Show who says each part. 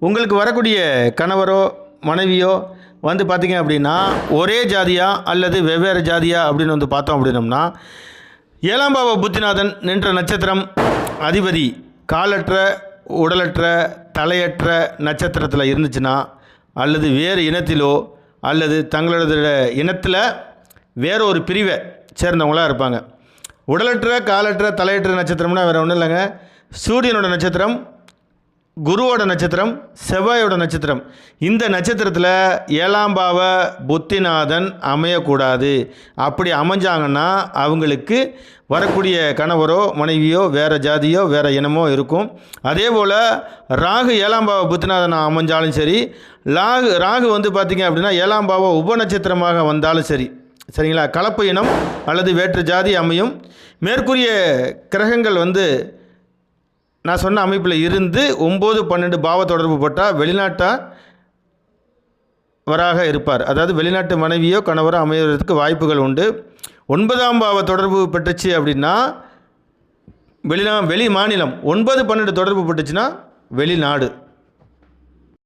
Speaker 1: உங்களுக்கு வரக்கூடிய கணவரோ மனைவியோ வந்து பார்த்திங்க அப்படின்னா ஒரே ஜாதியா அல்லது வெவ்வேறு ஜாதியா அப்படின்னு வந்து பார்த்தோம் அப்படின்னம்னா ஏழாம் பாவ புத்திநாதன் நின்ற நட்சத்திரம் அதிபதி காலற்ற உடலற்ற தலையற்ற நட்சத்திரத்தில் இருந்துச்சுன்னா அல்லது வேறு இனத்திலோ அல்லது தங்களோட இனத்தில் வேற ஒரு பிரிவை சேர்ந்தவங்களாக இருப்பாங்க. உடலற்ற காலற்ற தலையற்ற நட்சத்திரம்னா வேறு ஒன்றும் இல்லைங்க. சூரியனோட நட்சத்திரம் குருவோட நட்சத்திரம் செவ்வாயோட நட்சத்திரம். இந்த நட்சத்திரத்தில் ஏழாம் பாவ புத்திநாதன் அமையக்கூடாது. அப்படி அமைஞ்சாங்கன்னா அவங்களுக்கு வரக்கூடிய கணவரோ மனைவியோ வேறு ஜாதியோ வேறு இனமோ இருக்கும். அதே போல் ராகு ஏழாம் பாவ புத்திநாதன் அமைஞ்சாலும் சரி லாகு ராகு வந்து பார்த்திங்க அப்படின்னா ஏழாம் பாவ உப நட்சத்திரமாக வந்தாலும் சரி. சரிங்களா? கலப்பு இனம் அல்லது வேற்று ஜாதி அமையும். மேற்கூறிய கிரகங்கள் வந்து நான் சொன்ன அமைப்பில் இருந்து ஒம்பது பன்னெண்டு பாவ தொடர்பு பட்டால் வெளிநாட்டா வராக இருப்பார். அதாவது வெளிநாட்டு மனைவியோ கணவரோ அமைவதற்கு வாய்ப்புகள் உண்டு. ஒன்பதாம் பாவ தொடர்பு பெற்றுச்சு அப்படின்னா வெளிநா வெளி மாநிலம் ஒன்பது பன்னெண்டு தொடர்பு பட்டுச்சுன்னா வெளிநாடு.